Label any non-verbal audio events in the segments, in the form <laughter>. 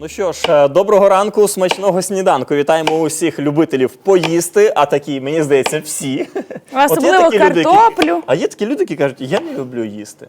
Ну що ж, е, доброго ранку, смачного сніданку. Вітаємо усіх любителів поїсти, а такі, мені здається, всі. Особливо От є такі люди, які- картоплю. А є такі люди, які кажуть, я не люблю їсти.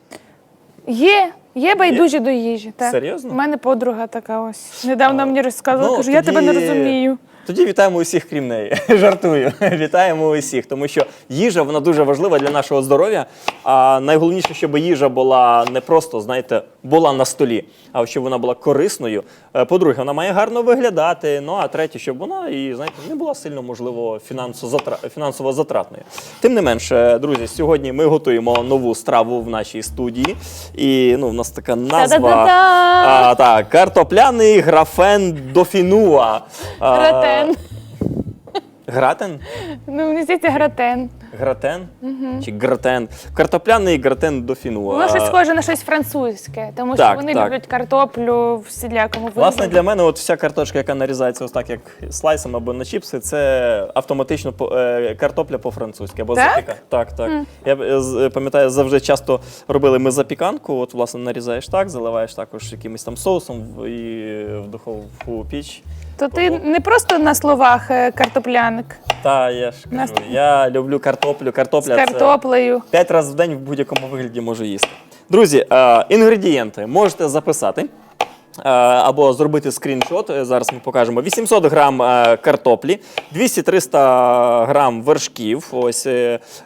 Є, є байдужі до їжі. Так. Серйозно? У мене подруга така ось. Недавно мені розказала, ну, кажу, я тебе не тоді- розумію. Тоді вітаємо усіх, крім неї. <laughs> Жартую. Вітаємо усіх, тому що їжа вона дуже важлива для нашого здоров'я. А найголовніше, щоб їжа була не просто, знаєте, була на столі, а щоб вона була корисною. Е, По-друге, вона має гарно виглядати. Ну а третє, щоб вона і знаєте, не була сильно можливо фінансово затратною. Тим не менше, друзі, сьогодні ми готуємо нову страву в нашій студії. І ну, в нас така назва. А, так, картопляний графен дофінуа. А, Гратен. Гратен? Ну, мені здається, гратен. Гратен? Чи гратен? Картопляний гратен дофінуа. Воно щось схоже на щось французьке, тому що Так, вони так. люблять картоплю в всілякому вигляді. Власне, для мене от вся картошка, яка нарізається ось так, як слайсом або на чіпси, це автоматично по- е, картопля по-французьки або Так? запіка. Так, так. Я е, з- пам'ятаю, завжди часто робили ми запіканку. От, власне, нарізаєш так, заливаєш також якимось там соусом в- і в духову піч. То ти не просто на словах е, картопляник Та я ж кажу, Нас- я люблю картоплю картоплю. Картопля З картоплею. це 5 разів в день в будь-якому вигляді можу їсти. Друзі, е, інгредієнти можете записати е, або зробити скріншот. Е, зараз ми покажемо. 800 грам картоплі, 200-300 грам вершків. Ось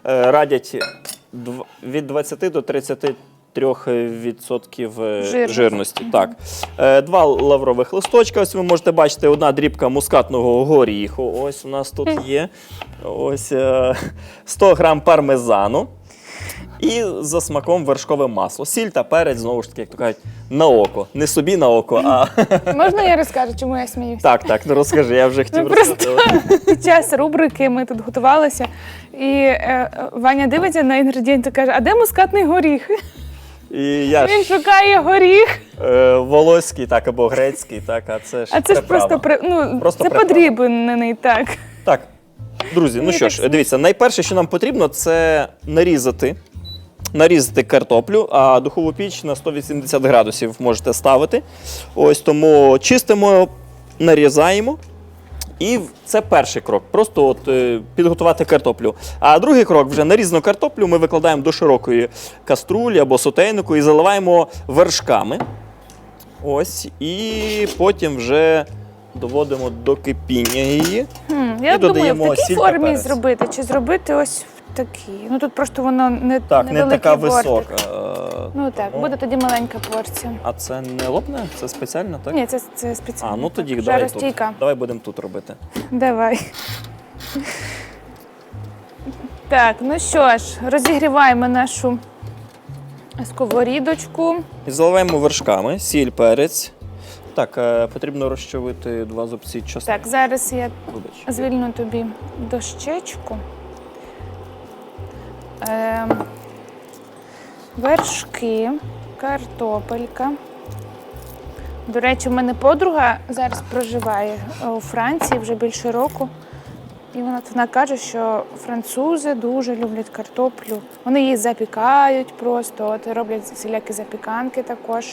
радять від 20 до 30 3% е, жирності. Так. Е, два лаврових листочка. Ось ви можете бачити, одна дрібка мускатного горіху. Ось у нас тут є. Ось е, 100 грам пармезану. І за смаком вершкове масло. Сіль та перець, знову ж таки, як то кажуть, на око. Не собі на око, а. <laughs> Можна я розкажу, чому я сміюся? Так, так, ну розкажи, я вже хотів ну, розказати. Під <laughs> час рубрики ми тут готувалися, і Ваня дивиться на інгредієнти і каже, а де мускатний горіх? І я Він ж шукає горіх, е, волоський, так, або грецький, так, а це ж а це ж приправа. просто при... ну, Просто це приправа. подрібнений так. Так. Друзі, ну Мені що так ж, дивіться, найперше, що нам потрібно, це нарізати. Нарізати картоплю, а духову піч на 180 градусів можете ставити. Ось тому чистимо, нарізаємо. І це перший крок. Просто от, е, підготувати картоплю. А другий крок вже нарізану картоплю ми викладаємо до широкої каструлі або сотейнику і заливаємо вершками. Ось. І потім вже доводимо до кипіння її. Хм, я І думаю, в такій формі перець. зробити, чи зробити ось в такій. Ну тут просто воно не Так, не така бортик. висока. Ну так, буде тоді маленька порція. А це не лопне? Це спеціально, так? Ні, це, це спеціально. А, ну тоді Так, давай тут. жаростійка. Давай будемо тут робити. Давай. Так, ну що ж, розігріваємо нашу сковорідочку. І заливаємо вершками, сіль, перець. Так, е, потрібно розчавити два зубці часнику. Так, зараз я Вибач. звільну тобі дощечку. Ем, вершки, картопелька. До речі, в мене подруга зараз проживає е, у Франції вже більше року. І вона, вона каже, що французи дуже люблять картоплю. Вони її запікають просто, от роблять всілякі запіканки також.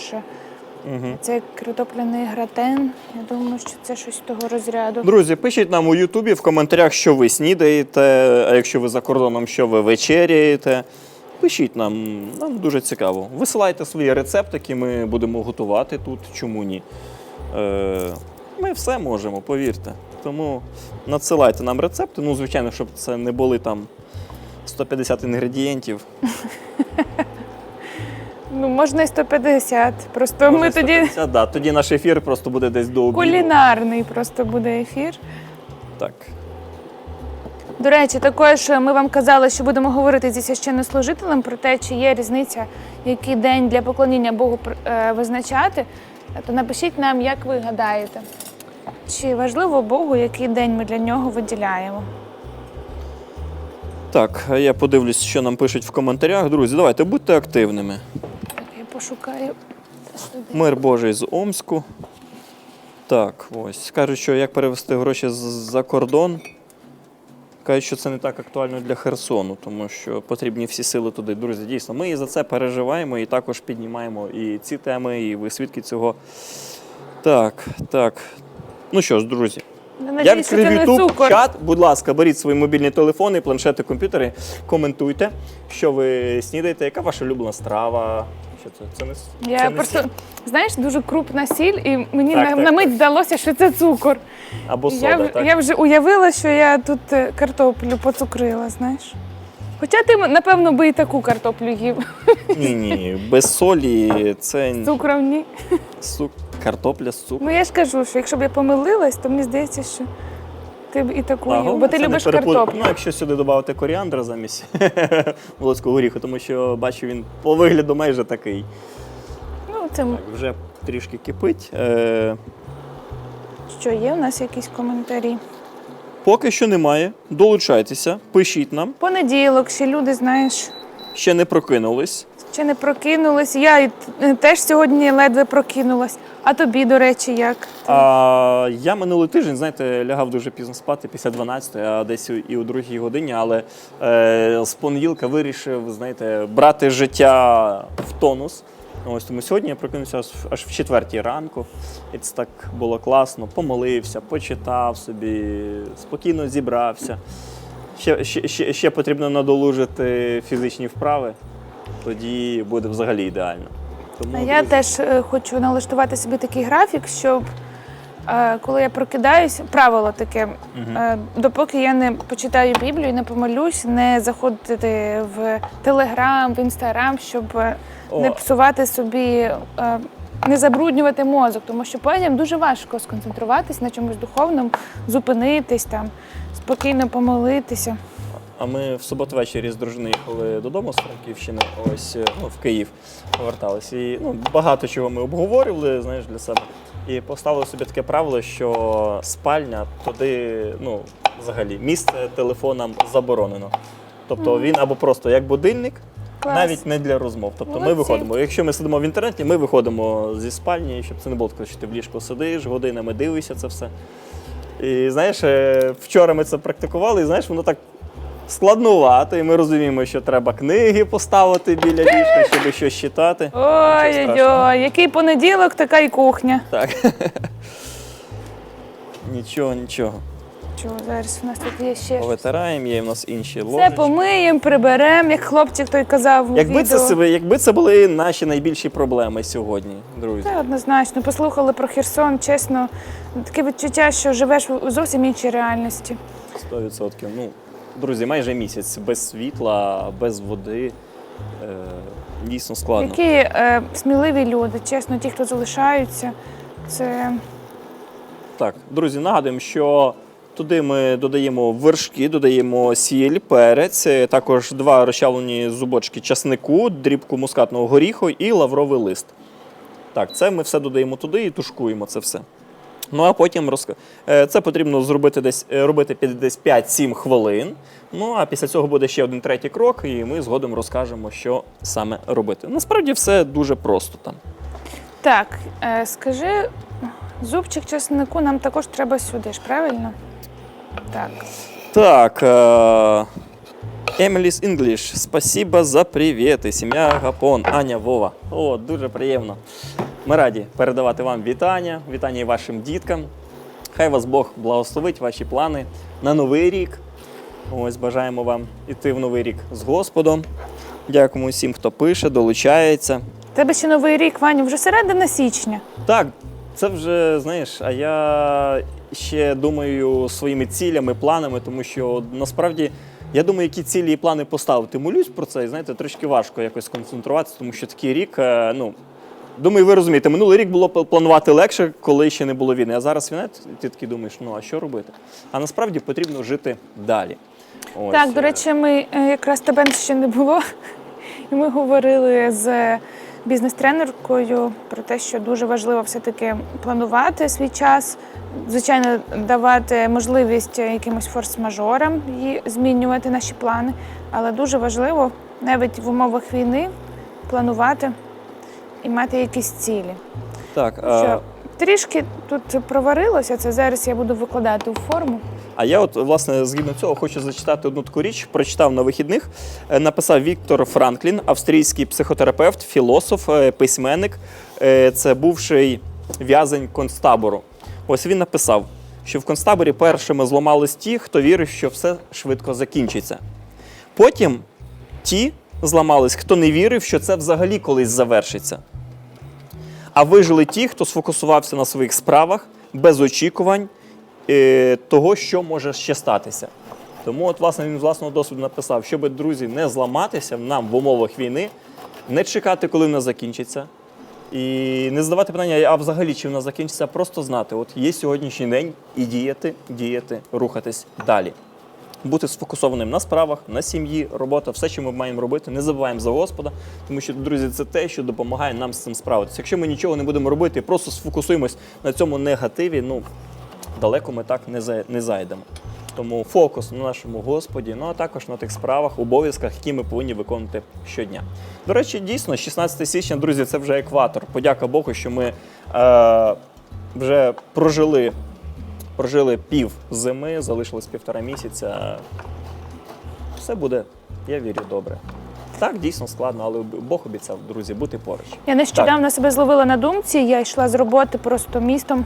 Угу. Це картопляний гратен. Я думаю, що це щось того розряду. Друзі, пишіть нам у Ютубі в коментарях, що ви снідаєте, а якщо ви за кордоном, що ви вечеряєте. Пишіть нам, нам дуже цікаво. Висилайте свої рецептики, ми будемо готувати тут. Чому ні? Е, ми все можемо, повірте. Тому надсилайте нам рецепти. Ну, звичайно, щоб це не були там 150 інгредієнтів. <laughs> Ну, можна і 150. Просто ми Може, тоді 150, да, тоді наш ефір просто буде десь до обіду. кулінарний просто буде ефір. Так. До речі, також ми вам казали, що будемо говорити зі священнослужителем про те, чи є різниця, який день для поклоніння Богу е, визначати. То напишіть нам, як ви гадаєте, чи важливо Богу, який день ми для нього виділяємо. Так, я подивлюсь, що нам пишуть в коментарях. Друзі, давайте будьте активними. Так, я пошукаю. Мир Божий з Омську. Так, ось. Кажуть, що як перевести гроші за кордон. Кажуть, що це не так актуально для Херсону, тому що потрібні всі сили туди. Друзі, дійсно, ми і за це переживаємо і також піднімаємо і ці теми, і ви свідки цього. Так, так. Ну що ж, друзі, Я я відкрив YouTube, чат. Будь ласка, беріть свої мобільні телефони, планшети, комп'ютери, коментуйте, що ви снідаєте, яка ваша улюблена страва. Що це? Це не Я це не просто, сіль. знаєш, дуже крупна сіль, і мені Так, на, так, на мить так. здалося, що це цукор. або сода, я, так? я вже уявила, що я тут е, картоплю поцукрила, знаєш. Хоча ти, напевно, би і таку картоплю їв. Ні, ні, без солі це З Цукром ні. сук... картопля з цукром. Ну я ж кажу, що якщо б я помилилась, то мені здається, що ти б і таку їв, бо ти любиш переплут- картоплю. Ну, якщо сюди додати коріандр замість <laughs> волоського горіху, тому що бачу, він по вигляду майже такий. Ну, це Так, вже трішки кипить. Е, що є, у нас якісь коментарі. поки що немає. Долучайтеся, пишіть нам. Понеділок, ще люди, знаєш, Ще не прокинулись. Ще не прокинулись. Я теж сьогодні ледве прокинулась. А тобі, до речі, як? А, я минулий тиждень, знаєте, лягав дуже пізно спати після 12, а десь і- у другій годині, але е, з понеділка вирішив, знаєте, брати життя в тонус. Ось тому сьогодні я прокинувся аж в четвертій ранку. І це так було класно. Помолився, почитав собі, спокійно зібрався. Ще, ще, ще, ще потрібно надолужити фізичні вправи, тоді буде взагалі ідеально. Тому, я теж е, хочу налаштувати собі такий графік, щоб е, коли я прокидаюсь, правило таке, е, допоки я не почитаю Біблію, не помолюсь, не заходити в Телеграм, в Інстаграм, щоб е, не псувати собі, е, не забруднювати мозок, тому що потім дуже важко сконцентруватись на чомусь духовному, зупинитись там, спокійно помолитися. А ми в суботу ввечері з дружиною їхали додому з Франківщини, ось е, ну, в Київ поверталися. І ну, багато чого ми обговорювали, знаєш, для себе. І поставили собі таке правило, що спальня туди, ну, взагалі, місце телефонам заборонено. Тобто він або просто як будильник, Клас. навіть не для розмов. Тобто ми виходимо. Якщо ми сидимо в інтернеті, ми виходимо зі спальні, щоб це не було таке, що ти в ліжку сидиш, годинами дивишся це все. І знаєш, е, вчора ми це практикували, і знаєш, воно так складнувато, і ми розуміємо, що треба книги поставити біля ліжка, щоб щось читати. Ой-ой-ой, який понеділок, така й кухня. Так. <laughs> Нічого, нічого. Чого зараз у нас тут є ще щось? Повитираємо, є в нас інші Все ложечки. помиємо, приберемо, як хлопчик той казав у Якби це, себе- якби це були наші найбільші проблеми сьогодні, друзі. Це однозначно. Послухали про Херсон, чесно, таке відчуття, що живеш у зовсім іншій реальності. 100%. Ну, друзі, майже місяць без світла, без води. Е, дійсно складно. Які е, сміливі люди, чесно, ті, хто залишаються, це Так, друзі, нагадуємо, що туди ми додаємо вершки, додаємо сіль, перець, е, також два розчавлені зубочки часнику, дрібку мускатного горіху і лавровий лист. Так, це ми все додаємо туди і тушкуємо це все. Ну а потім розк... е, це потрібно зробити десь е, робити під десь 5-7 хвилин. Ну а після цього буде ще один третій крок, і ми згодом розкажемо, що саме робити. Насправді все дуже просто там. так. Е, скажи, зубчик чеснику нам також треба сюди ж, правильно? Так. Так. Emily's English. Спасибо за привіти. Сім'я Гапон, Аня Вова. О, дуже приємно. Ми раді передавати вам вітання, вітання і вашим діткам. Хай вас Бог благословить ваші плани на новий рік. Ось бажаємо вам іти в новий рік з Господом. Дякуємо всім, хто пише, долучається. Тебе ще новий рік, Ваню, вже середина січня. Так, це вже знаєш, а я ще думаю своїми цілями, планами, тому що насправді я думаю, які цілі і плани поставити. Молюсь про це, і знаєте, трішки важко якось концентруватися, тому що такий рік, е, ну. Думаю, ви розумієте, минулий рік було пл- планувати легше, коли ще не було війни. А зараз війна, ти такий думаєш, ну а що робити? А насправді потрібно жити далі. Ось, Так, до е, речі, ми е, якраз тебе ще не було. І ми говорили з бізнес-тренеркою про те, що дуже важливо все-таки планувати свій час, звичайно, давати можливість якимось форс-мажорам і змінювати наші плани. Але дуже важливо навіть в умовах війни планувати і мати якісь цілі. Так, Що трішки тут проварилося, це зараз я буду викладати у форму. А я, от, власне, згідно цього, хочу зачитати одну таку річ. Прочитав на вихідних. Е, Написав Віктор Франклін, австрійський психотерапевт, філософ, е, письменник. Е, Це бувший в'язень концтабору. Ось він написав, що в концтаборі першими зламались ті, хто вірив, що все швидко закінчиться. Потім ті зламались, хто не вірив, що це взагалі колись завершиться. А вижили ті, хто сфокусувався на своїх справах без очікувань е, того, що може ще статися. Тому, от, власне, він власного досвіду написав, щоб, друзі, не зламатися нам в умовах війни, не чекати, коли вона закінчиться. І не задавати питання, а взагалі чи вона закінчиться, просто знати, от є сьогоднішній день і діяти, діяти, рухатись далі. Бути сфокусованим на справах, на сім'ї, робота, все, що ми маємо робити, не забуваємо за Господа, тому що, друзі, це те, що допомагає нам з цим справитися. Якщо ми нічого не будемо робити, просто сфокусуємось на цьому негативі, ну далеко ми так не, за- не зайдемо. Тому фокус на нашому Господі, ну а також на тих справах, обов'язках, які ми повинні виконувати щодня. До речі, дійсно, 16 січня, друзі, це вже екватор. Подяка Богу, що ми е, вже прожили, прожили пів зими, залишилось півтора місяця. Все буде, я вірю, добре. Так, дійсно складно, але Бог обіцяв, друзі, бути поруч. Я нещодавно себе зловила на думці. Я йшла з роботи просто містом,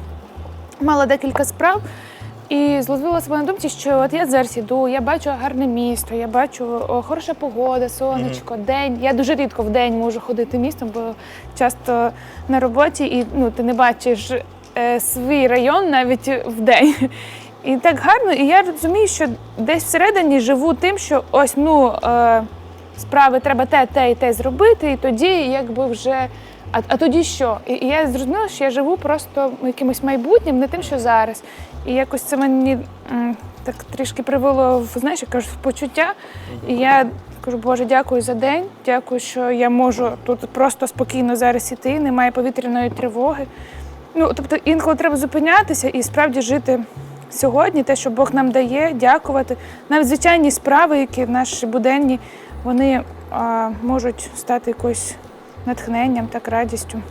мала декілька справ. І зловила себе на думці, що от я зараз іду, я бачу гарне місто, я бачу о, хороша погода, сонечко, день. Я дуже рідко в день можу ходити містом, бо часто на роботі і ну, ти не бачиш е, свій район навіть в день. І так гарно, і я розумію, що десь всередині живу тим, що ось ну е, справи треба те, те і те зробити, і тоді якби вже. А, а тоді що? І, і я зрозуміла, що я живу просто якимось майбутнім, не тим, що зараз. І якось це мені так трішки привело в знаєш, я кажу, в почуття. І я кажу, Боже, дякую за день, дякую, що я можу тут просто спокійно зараз іти, немає повітряної тривоги. Ну, тобто інколи треба зупинятися і справді жити сьогодні, те, що Бог нам дає, дякувати. Навіть звичайні справи, які наші буденні, вони а, можуть стати якоюсь натхненням, так радістю.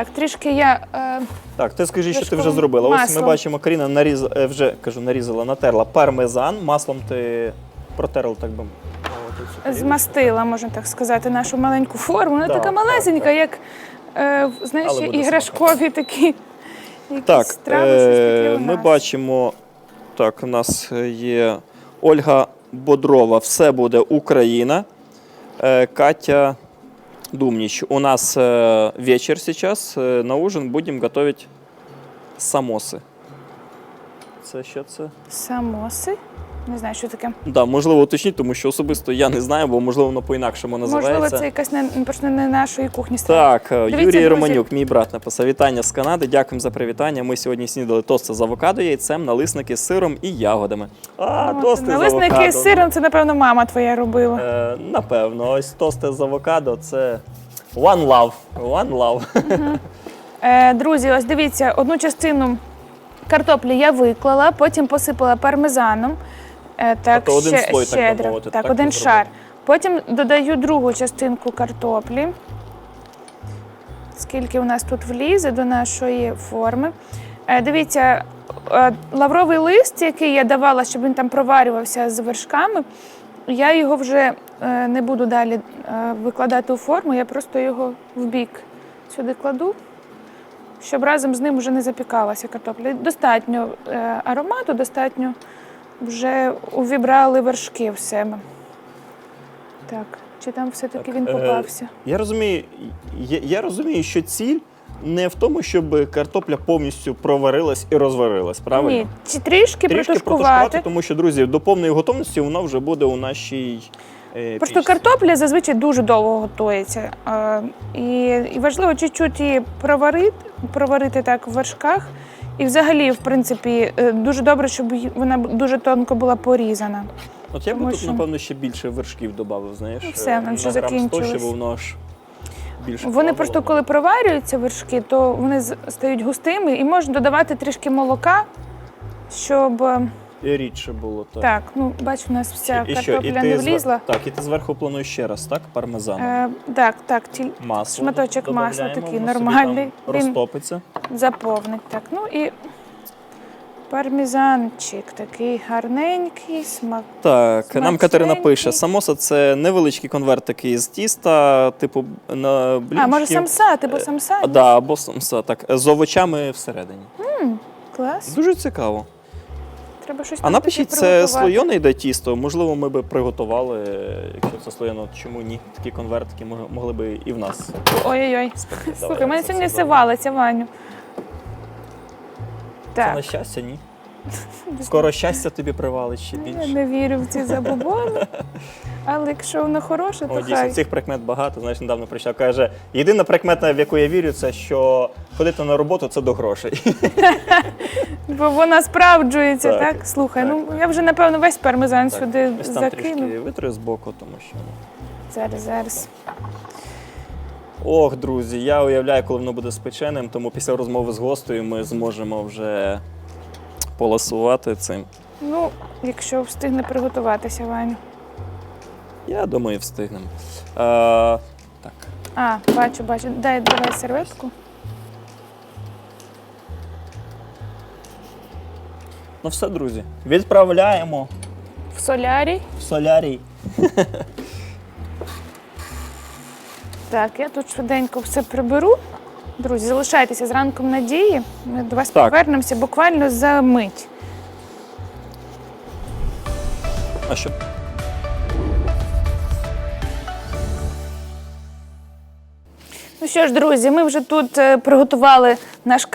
Так, трішки я е, Так, ти скажи, що ти вже Вершковим зробила. Ось ми маслом. бачимо, Каріна наріз... е, вже кажу, нарізала, натерла пармезан. Маслом ти протерла, так би мовити. цю тарілочку. змастила, можна так сказати, нашу маленьку форму. Вона така так, малесенька, так. як е, знаєш, Але буде іграшкові такі. якісь Так, щось таке е, у ми нас. бачимо, так, у нас є Ольга Бодрова, все буде Україна. Е, Катя Думніч. У нас е, вечер сейчас. Е, На ужин будем готовить самосы. Це що це? Самоси. Не знаю, що таке. Да, можливо, уточніть, тому що особисто я не знаю, бо можливо воно по-інакшому називається. Можливо, це якась не, просто не нашої кухні страва. Так, е, Дивіться, Юрій друзі. Романюк, мій брат, написав вітання з Канади. Дякуємо за привітання. Ми сьогодні снідали тости з авокадо, яйцем, налисники з сиром і ягодами. А, От, тости з Налисники авокадо. з сиром, це, напевно, мама твоя робила. Е, напевно, ось тости з авокадо це one love. One love. <laughs> Е, друзі, ось дивіться, одну частину картоплі я виклала, потім посипала пармезаном. Е, так, Тобто один ще, слой, так би щедро. мовити, так, так один ти зробила? шар. Потім додаю другу частинку картоплі. Скільки у нас тут влізе до нашої форми. Е, дивіться, е, лавровий лист, який я давала, щоб він там проварювався з вершками, я його вже е, не буду далі е, викладати у форму, я просто його в бік сюди кладу щоб разом з ним вже не запікалася картопля. Достатньо е, аромату, достатньо вже увібрали вершки в себе. Так, чи там все-таки Так, він е, попався? Я розумію, я, я розумію, що ціль не в тому, щоб картопля повністю проварилась і розварилась, правильно? Ні, чи трішки, Трішки протушкувати, протушкувати. тому що, друзі, до повної готовності вона вже буде у нашій. Е, Просто пічці. картопля зазвичай дуже довго готується. Е, і, і важливо чуть-чуть її проварити, проварити так в вершках. І взагалі, в принципі, е, дуже добре, щоб вона дуже тонко була порізана. От я б Тому тут, що- напевно, ще більше вершків додав, знаєш. Ну, все, нам 100, закінчилось. воно аж більше. Вони просто коли проварюються вершки, то вони з- стають густими і можна додавати трішки молока, щоб е, І рідше було так. так, ну бач, у нас вся і що, картопля і не звер- влізла. Так, і ти зверху плануєш ще раз, так? Пармезаном. Е, так, так, тіль Масло. шматочок масла такий нормальний. там Він- Розтопиться. заповнить. Так, ну і Пармізанчик такий гарненький, смак. Так, нам Катерина пише: самоса це невеличкі конвертики з тіста, типу на блінчики. А, може самса, типу самса? Да, або самса, так, з овочами всередині. Клас. Дуже цікаво. Треба щось А там напишіть, таке це приготувати. слоєне йде тісто. Можливо, ми би приготували, якщо це слоєно, чому ні? Такі конвертики мог- могли би і в нас. Ой-ой-ой. Слухай, мене це сьогодні все валиться, Ваню. Це на Так, щастя, ні. <laughs> Скоро щастя тобі привалить ще я більше. не вірю в ці забобони. <laughs> Але якщо воно хороше, О, то дійсно, хай. цих прикмет багато. Знаєш, недавно прийшла, каже, єдина прикмета, в яку я вірю, це що ходити на роботу це до грошей. <laughs> Бо вона справджується, так? Так, Слухай, так. ну я вже напевно весь пармезан сюди Ось там закину. трішки витри з боку, тому що. ну. Зараз, зараз. Ох, друзі, я уявляю, коли воно буде спеченим, тому після розмови з гостею ми зможемо вже поласувати цим. Ну, якщо встигне приготуватися, Ваню. Я думаю, встигнемо. Е, так. А, бачу, бачу. Дай давай серветку. Ну все, друзі, відправляємо В солярій. в солярій. <laughs> Так, я тут швиденько все приберу. Друзі, залишайтеся з ранком надії. Ми до вас Так. повернемося буквально за мить. А що? Що ж, друзі, ми вже тут е, приготували наш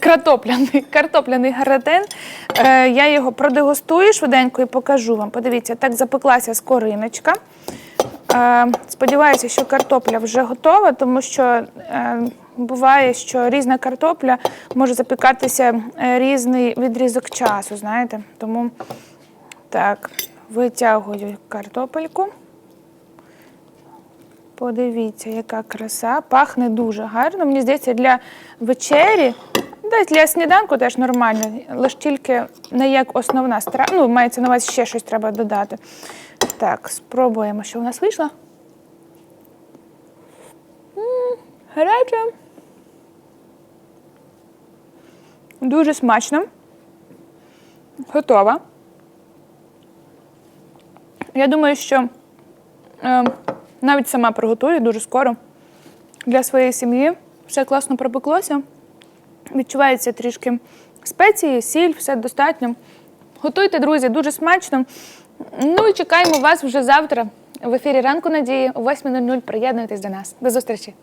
картопляний, <laughs> картопляний гратен. Е, я його продегустую швиденько і покажу вам. Подивіться, так запеклася скориночка. Е, сподіваюся, що картопля вже готова, тому що е, буває, що різна картопля може запікатися різний відрізок часу, знаєте. Тому так, витягую картопельку. Подивіться, яка краса. Пахне дуже гарно. Мені здається, для вечері, для сніданку теж нормально, лише тільки не як основна страва. Ну, мається на увазі ще щось треба додати. Так, спробуємо, що в нас вийшло. М, Гаряче. Дуже смачно. Готова. Я думаю, що е, навіть сама приготую дуже скоро для своєї сім'ї. Все класно пропеклося. Відчувається трішки спеції, сіль, все достатньо. Готуйте, друзі, дуже смачно. Ну і чекаємо вас вже завтра в ефірі ранку надії о 8.00. Приєднуйтесь до нас. До зустрічі!